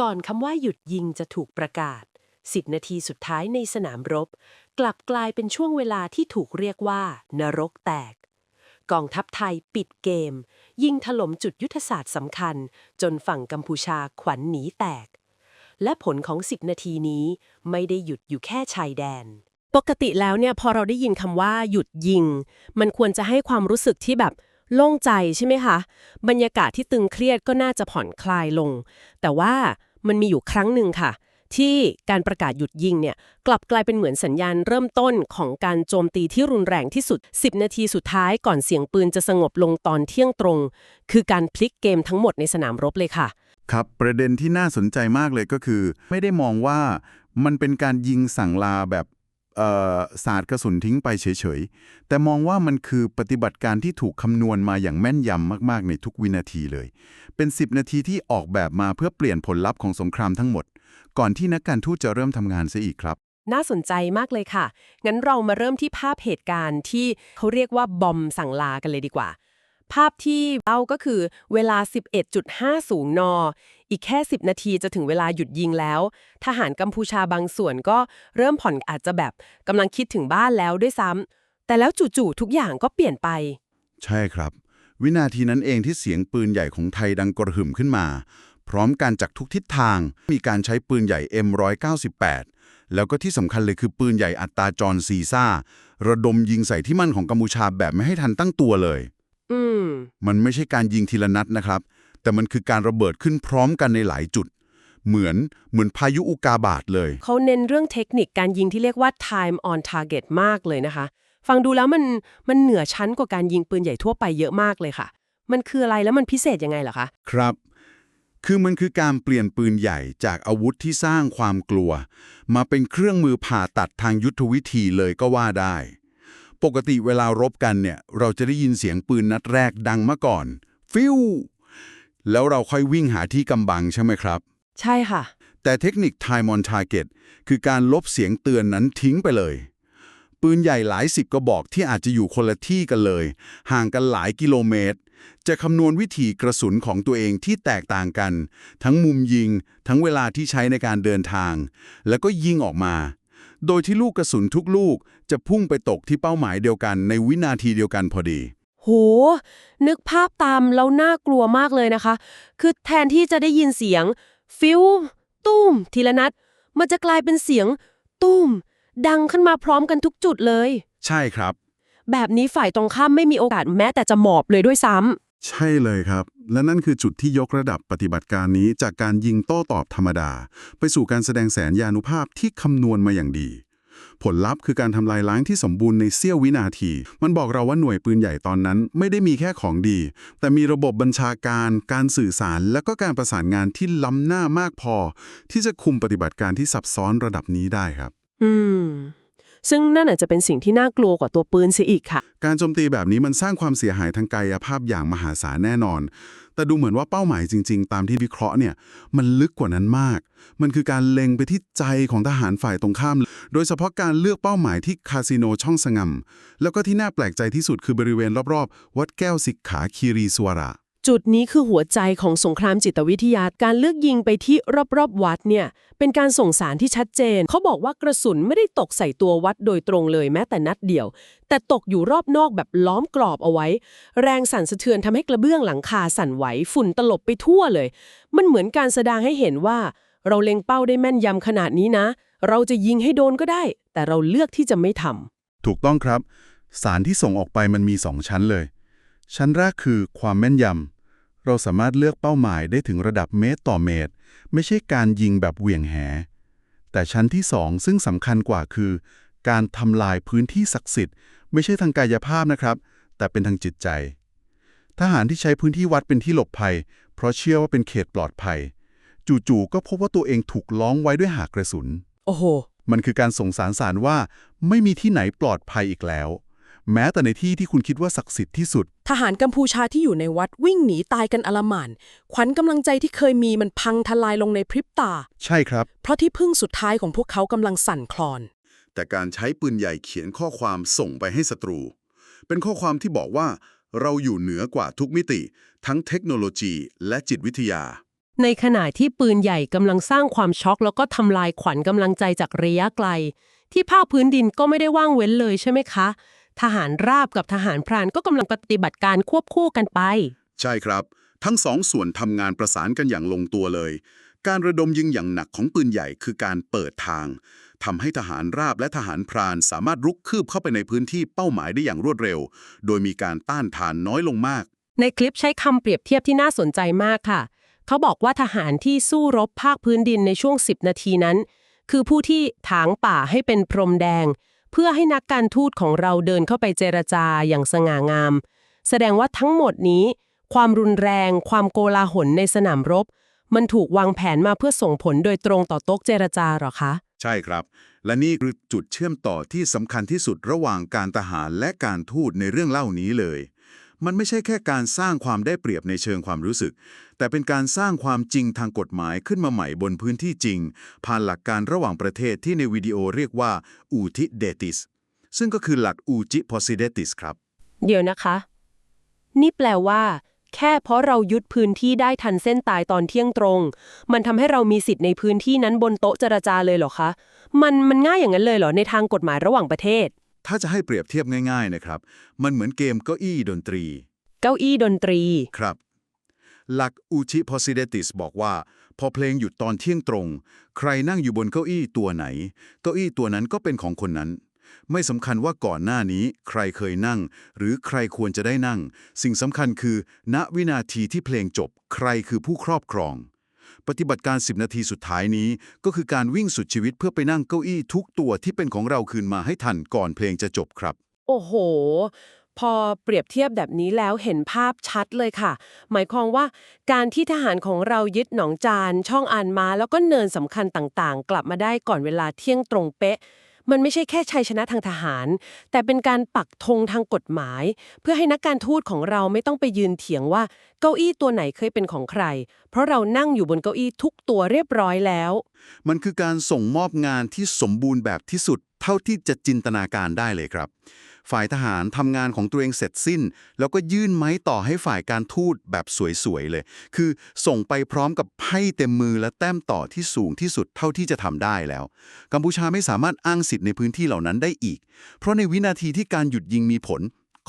ก่อนคำว่าหยุดยิงจะถูกประกาศ 10 นาทีสุดท้ายในสนามรบ กลับกลายเป็นช่วงเวลาที่ถูกเรียกว่า นรกแตก กองทัพไทยปิดเกม ยิงถล่มจุดยุทธศาสตร์สำคัญ จนฝั่งกัมพูชาขวัญหนีแตก และผลของ 10 นาทีนี้ไม่ได้หยุดอยู่แค่ชายแดนปกติแล้วเนี่ยพอเราได้ยินคำว่าหยุดยิง มันควรจะให้ความรู้สึกที่แบบ โล่งใจใช่ไหมคะ บรรยากาศที่ตึงเครียดก็น่าจะผ่อนคลายลง แต่ว่ามันมีอยู่ครั้งหนึ่งค่ะ ที่การประกาศหยุดยิงเนี่ยกลับกลายเป็นเหมือนสัญญาณเริ่มต้นของการโจมตีที่รุนแรงที่สุด 10 นาทีสุดท้ายก่อนเสียงปืนจะสงบลงตอนเที่ยงตรง คือการพลิกเกมทั้งหมดในสนามรบเลยค่ะ ครับประเด็นที่น่าสนใจมากเลยก็คือ ไม่ได้มองว่ามันเป็นการยิงสั่งลาแบบ เอ่อสาดกระสุนทิ้งไปเฉยๆ แต่มองว่ามันคือปฏิบัติการที่ถูกคำนวณมาอย่างแม่นยำมากๆ ในทุกวินาทีเลย เป็น 10 นาทีที่ออกแบบมาเพื่อเปลี่ยนผลลัพธ์ของสงครามทั้งหมด ก่อนที่นักการทูตจะเริ่มทำงานเสียอีกครับ น่าสนใจมากเลยค่ะ งั้นเรามาเริ่มที่ภาพเหตุการณ์ที่เขาเรียกว่าบอมสั่งลากันเลยดีกว่า ภาพที่เล่าก็คือเวลา 11.50 น อีกแค่ 10 นาทีจะถึงเวลาหยุดยิงแล้ว ทหารกัมพูชาบางส่วนก็เริ่มผ่อนอาจจะแบบกำลังคิดถึงบ้านแล้วด้วยซ้ำ แต่แล้วจู่ๆทุกอย่างก็เปลี่ยนไป ใช่ครับ วินาทีนั้นเองที่เสียงปืนใหญ่ของไทยดังกระหึ่มขึ้นมา พร้อมกันจากทุกทิศทาง มีการใช้ปืนใหญ่ M198 แล้วก็ที่สำคัญเลยคือปืนใหญ่อัตราจรซีซ่า ระดมยิงใส่ที่มั่นของกัมพูชาแบบไม่ให้ทันตั้งตัวเลย อืม มันไม่ใช่การยิงทีละนัดนะครับ แต่มันคือการระเบิดขึ้นพร้อมกันในหลายจุด เหมือนเหมือนพายุอุกาบาตเลย เขาเน้นเรื่องเทคนิคการยิงที่เรียกว่า time on target มากเลยนะคะ ฟังดูแล้วมันมันเหนือชั้นกว่าการยิงปืนใหญ่ทั่วไปเยอะมากเลยค่ะ มันคืออะไรแล้วมันพิเศษยังไงเหรอคะครับคือมันคือการเปลี่ยนปืนใหญ่จากอาวุธที่สร้างความกลัว มาเป็นเครื่องมือผ่าตัดทางยุทธวิธีเลยก็ว่าได้ ปกติเวลารบกันเนี่ย เราจะได้ยินเสียงปืนนัดแรกดังมาก่อน ฟิวแล้วเราค่อยวิ่งหาที่กำบังใช่ไหมครับ ใช่ค่ะ แต่เทคนิค Time on Target คือการลบเสียงเตือนนั้นทิ้งไปเลย ปืนใหญ่หลายสิบกระบอกที่อาจจะอยู่คนละที่กันเลย ห่างกันหลายกิโลเมตร จะคำนวณวิธีกระสุนของตัวเองที่แตกต่างกัน ทั้งมุมยิง ทั้งเวลาที่ใช้ในการเดินทาง แล้วก็ยิงออกมา โดยที่ลูกกระสุนทุกลูกจะพุ่งไปตกที่เป้าหมายเดียวกันในวินาทีเดียวกันพอดี โห นึกภาพตามแล้วน่ากลัวมากเลยนะคะ คือแทนที่จะได้ยินเสียง ฟิวตุ้ม ทีละนัด มันจะกลายเป็นเสียง ตุ้ม ดังขึ้นมาพร้อมกันทุกจุดเลย ใช่ครับ แบบนี้ฝ่ายตรงข้ามไม่มีโอกาสแม้แต่จะหมอบเลยด้วยซ้ำ ใช่เลยครับ และนั่นคือจุดที่ยกระดับปฏิบัติการนี้จากการยิงโต้ตอบธรรมดา ไปสู่การแสดงแสนยานุภาพที่คำนวณมาอย่างดี ผลลัพธ์คือการทำลายล้างที่สมบูรณ์ในเสี้ยววินาที มันบอกเราว่าหน่วยปืนใหญ่ตอนนั้นไม่ได้มีแค่ของดี แต่มีระบบบัญชาการ การสื่อสาร และก็การประสานงานที่ล้ำหน้ามากพอ ที่จะคุมปฏิบัติการที่ซับซ้อนระดับนี้ได้ครับ อืม ซึ่งนั่นอาจจะเป็นสิ่งที่น่ากลัวกว่าตัวปืนเสียอีกค่ะ การโจมตีแบบนี้มันสร้างความเสียหายทางกายภาพอย่างมหาศาลแน่นอน แต่ดูเหมือนว่าเป้าหมายจริง ๆ ตามที่วิเคราะห์เนี่ยมันลึกกว่านั้นมาก มันคือการเล็งไปที่ใจของทหารฝ่ายตรงข้าม โดยเฉพาะการเลือกเป้าหมายที่คาสิโนช่องสงมแล้วก็ที่น่าแปลกใจที่สุดคือบริเวณรอบๆ วัดแก้วสิกขาคีรีสวระ จุดนี้คือหัวใจของสงครามจิตวิทยา การเลือกยิงไปที่รอบๆวัดเนี่ย เป็นการส่งสารที่ชัดเจน เขาบอกว่ากระสุนไม่ได้ตกใส่ตัววัดโดยตรงเลยแม้แต่นัดเดียว แต่ตกอยู่รอบนอกแบบล้อมกรอบเอาไว้ แรงสั่นสะเทือนทำให้กระเบื้องหลังคาสั่นไหวฝุ่นตลบไปทั่วเลย มันเหมือนการแสดงให้เห็นว่า เราเล็งเป้าได้แม่นยำขนาดนี้นะ เราจะยิงให้โดนก็ได้ แต่เราเลือกที่จะไม่ทำถูกต้องครับ สารที่ส่งออกไปมันมี2ชั้นเลย ชั้นแรกคือความแม่นยำ เราสามารถเลือกเป้าหมายได้ถึงระดับเมตรต่อเมตร ไม่ใช่การยิงแบบเหวี่ยงแห แต่ชั้นที่2ซึ่งสำคัญกว่าคือ การทำลายพื้นที่ศักดิ์สิทธิ์ ไม่ใช่ทางกายภาพนะครับ แต่เป็นทางจิตใจ ทหารที่ใช้พื้นที่วัดเป็นที่หลบภัย เพราะเชื่อว่าเป็นเขตปลอดภัย จู่ๆก็พบว่าตัวเองถูกล้อมไว้ด้วยหากกระสุน โอ้โห มันคือการส่งสารสารว่า ไม่มีที่ไหนปลอดภัยอีกแล้ว แม้แต่ในที่ที่คุณคิดว่าศักดิ์สิทธิ์ที่สุด ทหารกัมพูชาที่อยู่ในวัดวิ่งหนีตายกันอลหม่านขวัญกำลังใจที่เคยมีมันพังทลายลงในพริบตา ใช่ครับ เพราะที่พึ่งสุดท้ายของพวกเขากำลังสั่นคลอน แต่การใช้ปืนใหญ่เขียนข้อความส่งไปให้ศัตรู เป็นข้อความที่บอกว่า เราอยู่เหนือกว่าทุกมิติ ทั้งเทคโนโลยีและจิตวิทยา ในขณะที่ปืนใหญ่กำลังสร้างความช็อก แล้วก็ทำลายขวัญกำลังใจจากระยะไกล ที่ภาคพื้นดินก็ไม่ได้ว่างเว้นเลยใช่ไหมคะ ทหารราบกับทหารพรานก็กำลังปฏิบัติการควบคู่กันไป ใช่ครับ ทั้งสองส่วนทำงานประสานกันอย่างลงตัวเลย การระดมยิงอย่างหนักของปืนใหญ่คือการเปิดทางทำให้ทหารราบและทหารพรานสามารถรุกคืบเข้าไปในพื้นที่เป้าหมายได้อย่างรวดเร็ว โดยมีการต้านทานน้อยลงมาก ในคลิปใช้คำเปรียบเทียบที่น่าสนใจมากค่ะ เขาบอกว่าทหารที่สู้รบภาคพื้นดินในช่วง 10 นาทีนั้น คือผู้ที่ถางป่าให้เป็นพรมแดง เพื่อให้นักการทูตของเราเดินเข้าไปเจรจาอย่างสง่างาม แสดงว่าทั้งหมดนี้ ความรุนแรง ความโกลาหลในสนามรบ มันถูกวางแผนมาเพื่อส่งผลโดยตรงต่อโต๊ะเจรจาหรอคะ ใช่ครับ และนี่คือจุดเชื่อมต่อที่สำคัญที่สุดระหว่างการทหารและการทูตในเรื่องเล่านี้เลย มันไม่ใช่แค่การสร้างความได้เปรียบในเชิงความรู้สึก แต่เป็นการสร้างความจริงทางกฎหมายขึ้นมาใหม่บนพื้นที่จริง ผ่านหลักการระหว่างประเทศที่ในวิดีโอเรียกว่าอูทิเดติสซึ่งก็คือหลักอูจิพอซิเดติสครับ เดี๋ยวนะคะ นี่แปลว่า แค่เพราะเรายึดพื้นที่ได้ทันเส้นตายตอนเที่ยงตรง มันทำให้เรามีสิทธิ์ในพื้นที่นั้นบนโต๊ะเจรจาเลยเหรอคะ มันมันง่ายอย่างนั้นเลยเหรอในทางกฎหมายระหว่างประเทศ ถ้าจะให้เปรียบเทียบง่าย ๆนะครับ มันเหมือนเกมเก้าอี้ดนตรี เก้าอี้ดนตรี ครับ หลักอูชิพอซิเดติสบอกว่า พอเพลงหยุดตอนเที่ยงตรง ใครนั่งอยู่บนเก้าอี้ตัวไหน เก้าอี้ตัวนั้นก็เป็นของคนนั้น ไม่สำคัญว่าก่อนหน้านี้ใครเคยนั่ง หรือใครควรจะได้นั่ง สิ่งสำคัญคือ ณวินาทีที่เพลงจบ ใครคือผู้ครอบครอง ปฏิบัติการ 10 นาทีสุดท้ายนี้ ก็คือการวิ่งสุดชีวิตเพื่อไปนั่งเก้าอี้ทุกตัวที่เป็นของเราคืนมาให้ทันก่อนเพลงจะจบครับ โอ้โห พอเปรียบเทียบแบบนี้แล้วเห็นภาพชัดเลยค่ะ หมายความว่าการที่ทหารของเรายึดหนองจาน ช่องอานมา แล้วก็เนินสำคัญต่างๆ กลับมาได้ก่อนเวลาเที่ยงตรงเป๊ะ มันไม่ใช่แค่ชัยชนะทางทหาร แต่เป็นการปักธงทางกฎหมาย เพื่อให้นักการทูตของเราไม่ต้องไปยืนเถียงว่าเก้าอี้ตัวไหนเคยเป็นของใคร เพราะเรานั่งอยู่บนเก้าอี้ทุกตัวเรียบร้อยแล้ว มันคือการส่งมอบงานที่สมบูรณ์แบบที่สุด เท่าที่จะจินตนาการได้เลยครับ ฝ่ายทหารทำงานของตัวเองเสร็จสิ้น แล้วก็ยื่นไม้ต่อให้ฝ่ายการทูตแบบสวยๆเลย คือส่งไปพร้อมกับไพ่เต็มมือและแต้มต่อที่สูงที่สุดเท่าที่จะทำได้แล้ว กัมพูชาไม่สามารถอ้างสิทธิ์ในพื้นที่เหล่านั้นได้อีก เพราะในวินาทีที่การหยุดยิงมีผล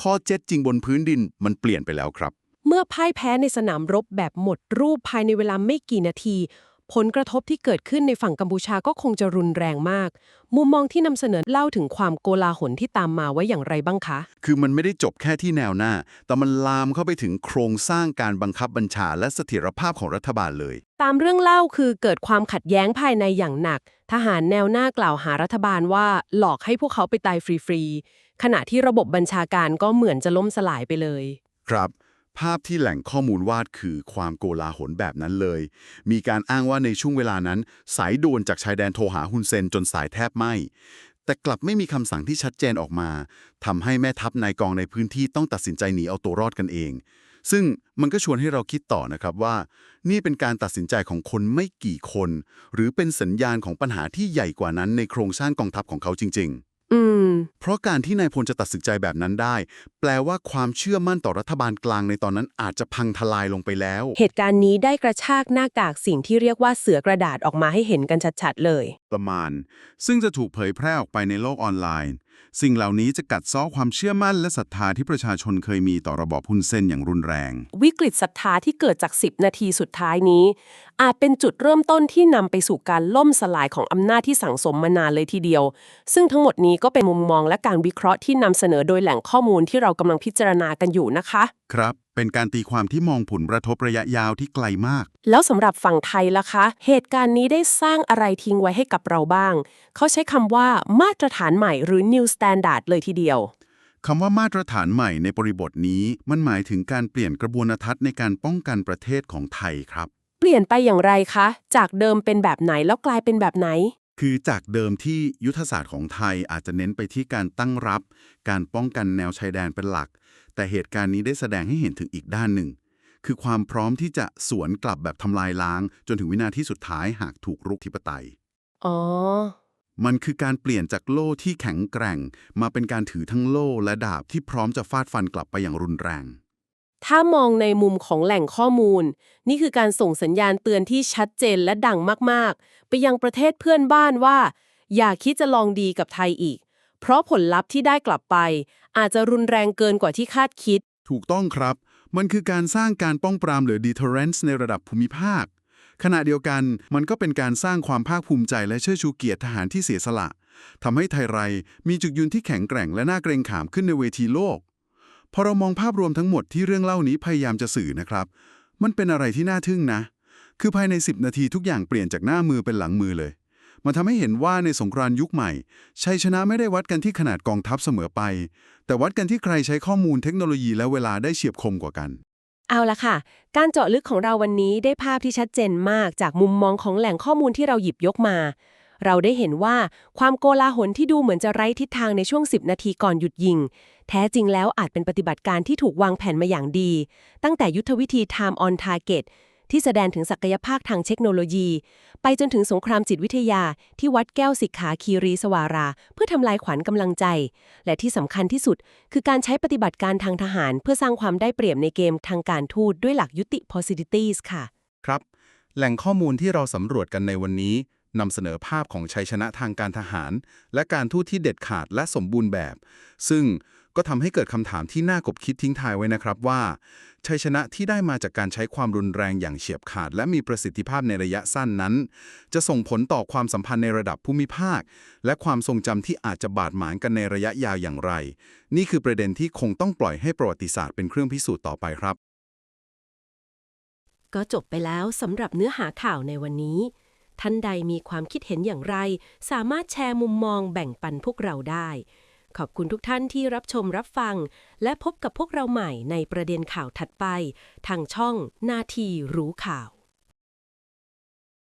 ข้อเจ็ดจริงบนพื้นดินมันเปลี่ยนไปแล้วครับ เมื่อพ่ายแพ้ในสนามรบแบบหมดรูปภายในเวลาไม่กี่นาที ผลกระทบที่เกิดขึ้นในฝั่งกัมพูชาก็คงจะรุนแรงมาก มุมมองที่นำเสนอเล่าถึงความโกลาหลที่ตามมาไว้อย่างไรบ้างคะ คือมันไม่ได้จบแค่ที่แนวหน้า แต่มันลามเข้าไปถึงโครงสร้างการบังคับบัญชาและเสถียรภาพของรัฐบาลเลย ตามเรื่องเล่าคือเกิดความขัดแย้งภายในอย่างหนัก ทหารแนวหน้ากล่าวหารัฐบาลว่าหลอกให้พวกเขาไปตายฟรีๆขณะที่ระบบบัญชาการก็เหมือนจะล่มสลายไปเลย ครับ ภาพที่แหล่งข้อมูลวาดคือความโกลาหลแบบนั้นเลย มีการอ้างว่าในช่วงเวลานั้น สายด่วนจากชายแดนโทรหาฮุนเซนจนสายแทบไหมแต่กลับไม่มีคำสั่งที่ชัดเจนออกมาทำให้แม่ทัพนายกองในพื้นที่ต้องตัดสินใจหนีเอาตัวรอดกันเอง ซึ่งมันก็ชวนให้เราคิดต่อนะครับว่า นี่เป็นการตัดสินใจของคนไม่กี่คน หรือเป็นสัญญาณของปัญหาที่ใหญ่กว่านั้นในโครงสร้างกองทัพของเขาจริง ๆ อืม เพราะการที่นายพลจะตัดสินใจแบบนั้นได้ แปลว่าความเชื่อมั่นต่อรัฐบาลกลางในตอนนั้นอาจจะพังทลายลงไปแล้ว เหตุการณ์นี้ได้กระชากหน้ากากสิ่งที่เรียกว่าเสือกระดาษออกมาให้เห็นกันชัดๆเลย ประมาณ ซึ่งจะถูกเผยแพร่ออกไปในโลกออนไลน์ สิ่งเหล่านี้จะกัดเซ้อความเชื่อมั่นและศรัทธาที่ประชาชนเคยมีต่อระบอบฮุนเซนอย่างรุนแรง วิกฤตศรัทธาที่เกิดจาก 10 นาทีสุดท้ายนี้ อาจเป็นจุดเริ่มต้นที่นำไปสู่การล่มสลายของอำนาจที่สั่งสมมานานเลยทีเดียว ซึ่งทั้งหมดนี้ก็เป็นมุมมองและการวิเคราะห์ที่นำเสนอโดยแหล่งข้อมูลที่เรากำลังพิจารณากันอยู่นะคะ ครับ เป็นการตีความที่มองผลกระทบระยะยาวที่ไกลมาก แล้วสำหรับฝั่งไทยล่ะคะ เหตุการณ์นี้ได้สร้างอะไรทิ้งไว้ให้กับเราบ้าง เขาใช้คำว่ามาตรฐานใหม่หรือ new standard เลยทีเดียวคำว่ามาตรฐานใหม่ในบริบทนี้ มันหมายถึงการเปลี่ยนกระบวนทัศน์ในการป้องกันประเทศของไทยครับ เปลี่ยนไปอย่างไรคะ จากเดิมเป็นแบบไหนแล้วกลายเป็นแบบไหน คือจากเดิมที่ยุทธศาสตร์ของไทยอาจจะเน้นไปที่การตั้งรับ การป้องกันแนวชายแดนเป็นหลัก แต่เหตุการณ์นี้ได้แสดงให้เห็นถึงอีกด้านหนึ่ง คือความพร้อมที่จะสวนกลับแบบทำลายล้าง จนถึงวินาทีสุดท้ายหากถูกรุกธิปไตยอ๋อ มันคือการเปลี่ยนจากโล่ที่แข็งแกร่ง มาเป็นการถือทั้งโล่และดาบที่พร้อมจะฟาดฟันกลับไปอย่างรุนแรง ถ้ามองในมุมของแหล่งข้อมูล นี่คือการส่งสัญญาณเตือนที่ชัดเจนและดังมากๆ ไปยังประเทศเพื่อนบ้านว่า อย่าคิดจะลองดีกับไทยอีก เพราะผลลัพธ์ที่ได้กลับไป อาจจะรุนแรงเกินกว่าที่คาดคิด ถูกต้องครับ มันคือการสร้างการป้องปรามหรือ deterrence ในระดับภูมิภาค ขณะเดียวกันมันก็เป็นการสร้างความภาคภูมิใจและเชิดชูเกียรติทหารที่เสียสละทำให้ไทยไรมีจุดยืนที่แข็งแกร่งและน่าเกรงขามขึ้นในเวทีโลก พอเรามองภาพรวมทั้งหมดที่เรื่องเล่านี้พยายามจะสื่อนะครับ มันเป็นอะไรที่น่าทึ่งนะ คือภายใน 10 นาทีทุกอย่างเปลี่ยนจากหน้ามือเป็นหลังมือเลย มันทำให้เห็นว่าในสงครามยุคใหม่ ชัยชนะไม่ได้วัดกันที่ขนาดกองทัพเสมอไป แต่วัดกันที่ใครใช้ข้อมูลเทคโนโลยีและเวลาได้เฉียบคมกว่ากัน เอาละค่ะ การเจาะลึกของเราวันนี้ได้ภาพที่ชัดเจนมากจากมุมมองของแหล่งข้อมูลที่เราหยิบยกมา เราได้เห็นว่าความโกลาหลที่ดูเหมือนจะไร้ทิศทางในช่วง 10 นาทีก่อนหยุดยิง แท้จริงแล้วอาจเป็นปฏิบัติการที่ถูกวางแผนมาอย่างดี ตั้งแต่ยุทธวิธี Time on Target ที่แสดงถึงศักยภาพทางเทคโนโลยี ไปจนถึงสงครามจิตวิทยาที่วัดแก้วสิกขาคีรีสวารา เพื่อทำลายขวัญกำลังใจ และที่สำคัญที่สุด คือการใช้ปฏิบัติการทางทหาร เพื่อสร้างความได้เปรียบในเกมทางการทูตด้วยหลักยุติ possibilities ค่ะ ครับ แหล่งข้อมูลที่เราสำรวจกันในวันนี้นำเสนอภาพของชัยชนะทางการทหาร และการทูตที่เด็ดขาดและสมบูรณ์แบบ ซึ่ง ก็ทำให้เกิดคำถามที่น่ากบคิดทิ้งทายไว้นะครับว่า ชัยชนะที่ได้มาจากการใช้ความรุนแรงอย่างเฉียบขาด และมีประสิทธิภาพในระยะสั้นนั้น จะส่งผลต่อความสัมพันธ์ในระดับภูมิภาค และความทรงจำที่อาจจะบาดหมางกันในระยะยาวอย่างไร นี่คือประเด็นที่คงต้องปล่อยให้ประวัติศาสตร์เป็นเครื่องพิสูจน์ต่อไปครับ ก็จบไปแล้วสำหรับเนื้อหาข่าวในวันนี้ท่านใดมีความคิดเห็นอย่างไร สามารถแชร์มุมมองแบ่งปันพวกเราได้ ขอบคุณทุกท่านที่รับชมรับฟัง และพบกับพวกเราใหม่ในประเด็นข่าวถัดไป ทางช่องนาทีรู้ข่าว